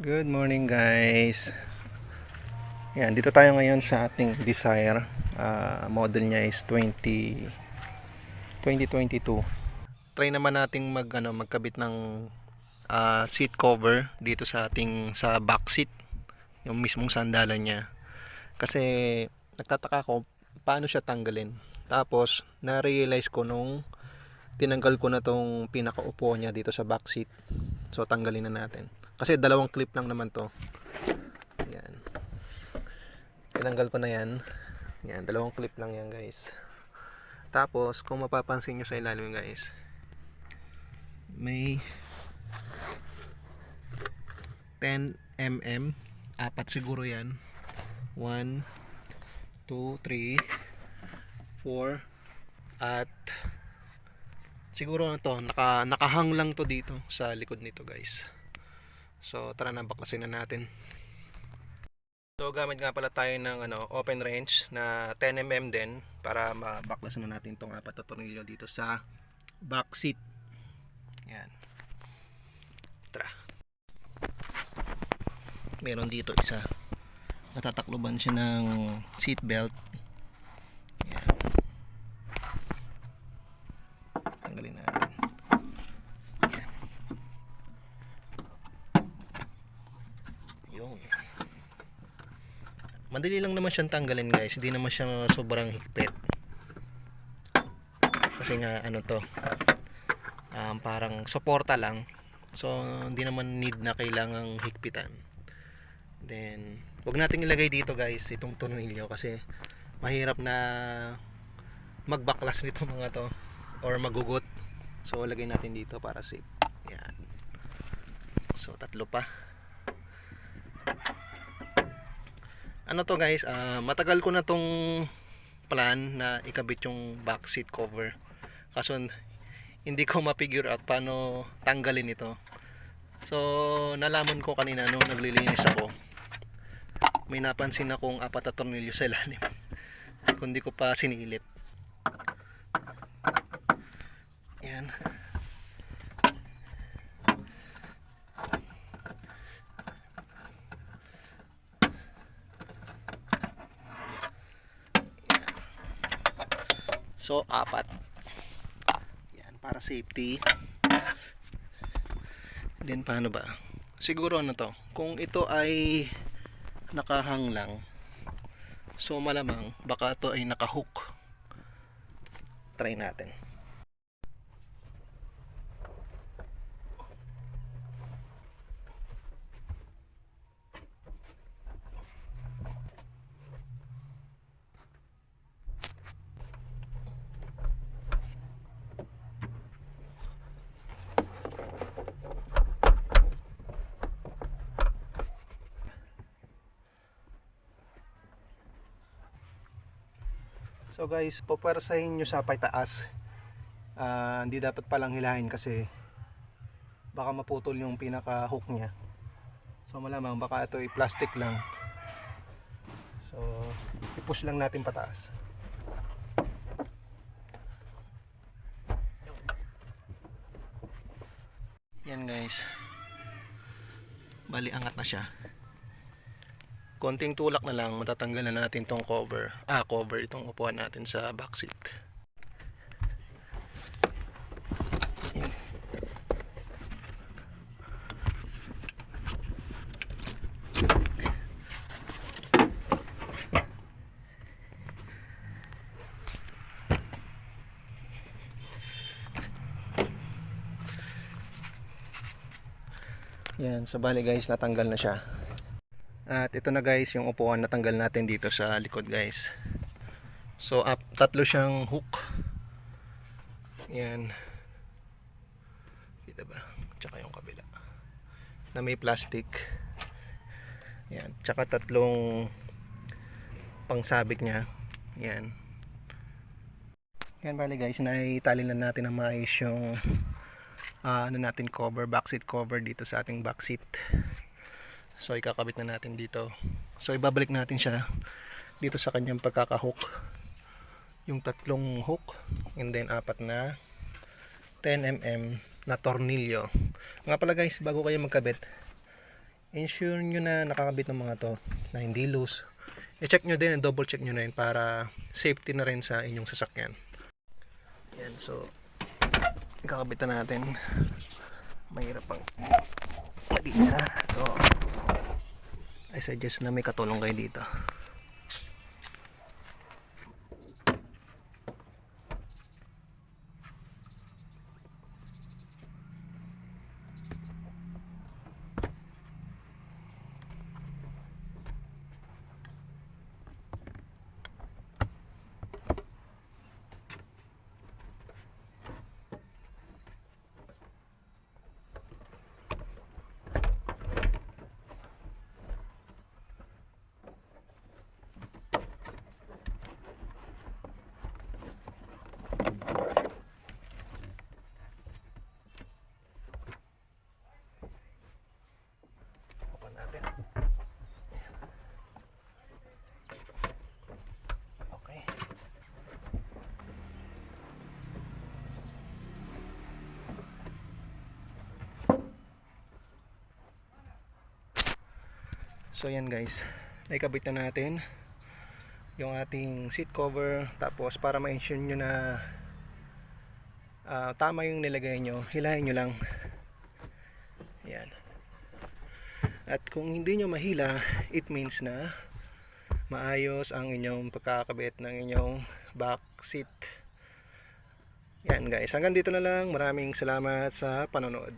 Good morning guys. Yan, dito tayo ngayon sa ating Desire. Ah, model niya is 20 2022. Try naman nating mag ano, magkabit ng ah, seat cover dito sa ating sa back seat. Yung mismong sandalan niya. Kasi nagtataka ko paano siya tanggalin. Tapos na-realize ko nung tinanggal ko na tong pinakaupo niya dito sa back seat. So tanggalin na natin. Kasi dalawang clip lang naman to. Yan. Tinanggal ko na yan. Yan, dalawang clip lang yan guys. Tapos, kung mapapansin nyo sa ilalim guys, may 10 mm. Apat siguro yan. 1, 2, 3, 4, at siguro na to, naka, nakahang lang to dito sa likod nito guys. So tara na baklasin na natin. So gamit nga pala tayo ng ano, open range na 10mm din para mabaklasin na natin tong apat na tornilyo dito sa back seat. Yan. Tara. Meron dito isa. Natatakloban siya ng seat belt. Yan. Tanggalin natin. Yung. Madali lang naman siyang tanggalin guys. Hindi naman siya sobrang higpit. Kasi nga ano to. Um, parang suporta lang. So hindi naman need na kailangang higpitan. Then wag nating ilagay dito guys itong tornilyo kasi mahirap na magbaklas nito mga to or magugot. So lagay natin dito para safe. Yan. So tatlo pa. Ano to guys, ah, matagal ko na tong plan na ikabit yung back seat cover. Kaso hindi ko ma-figure out paano tanggalin ito. So, nalaman ko kanina nung naglilinis ako. May napansin akong apat na tornilyo sa ilalim. Kundi ko pa sinilip. Yan. So, apat. Yan, para safety. Then, paano ba? Siguro ano to, kung ito ay nakahang lang, so malamang, baka ito ay nakahook. Try natin. So guys, pupwersahin nyo sa paitaas. Ah, hindi dapat palang hilahin kasi baka maputol yung pinaka hook niya. So malamang baka ito ay plastic lang. So i-push lang natin pataas. Yan guys. Bali angat na siya konting tulak na lang matatanggal na natin tong cover ah cover itong upuan natin sa back seat Yan. So bali guys, natanggal na siya. At ito na guys yung upuan na tanggal natin dito sa likod guys. So up, tatlo siyang hook. Yan. Kita ba? Tsaka yung kabila. Na may plastic. Yan. Tsaka tatlong pangsabit niya. Yan. Yan bali guys, naitali na natin na maayos yung ah, ano natin cover, backseat cover dito sa ating backseat. So ikakabit na natin dito. So ibabalik natin siya dito sa kanyang pagkakahook. Yung tatlong hook and then apat na 10mm na tornilyo. Nga pala guys, bago kayo magkabit, ensure nyo na nakakabit ng mga to na hindi loose. I-check nyo din, double check nyo na rin para safety na rin sa inyong sasakyan. Yan, so ikakabit na natin. Mahirap pang mag-isa. So, I suggest na may katulong kayo dito. Open natin. Okay. So yan guys, naikabit na natin yung ating seat cover tapos para ma-ensure nyo na ah, tama yung nilagay nyo, hilahin nyo lang. Yan. At kung hindi nyo mahila, it means na maayos ang inyong pagkakabit ng inyong back seat. Yan guys, hanggang dito na lang. Maraming salamat sa panonood.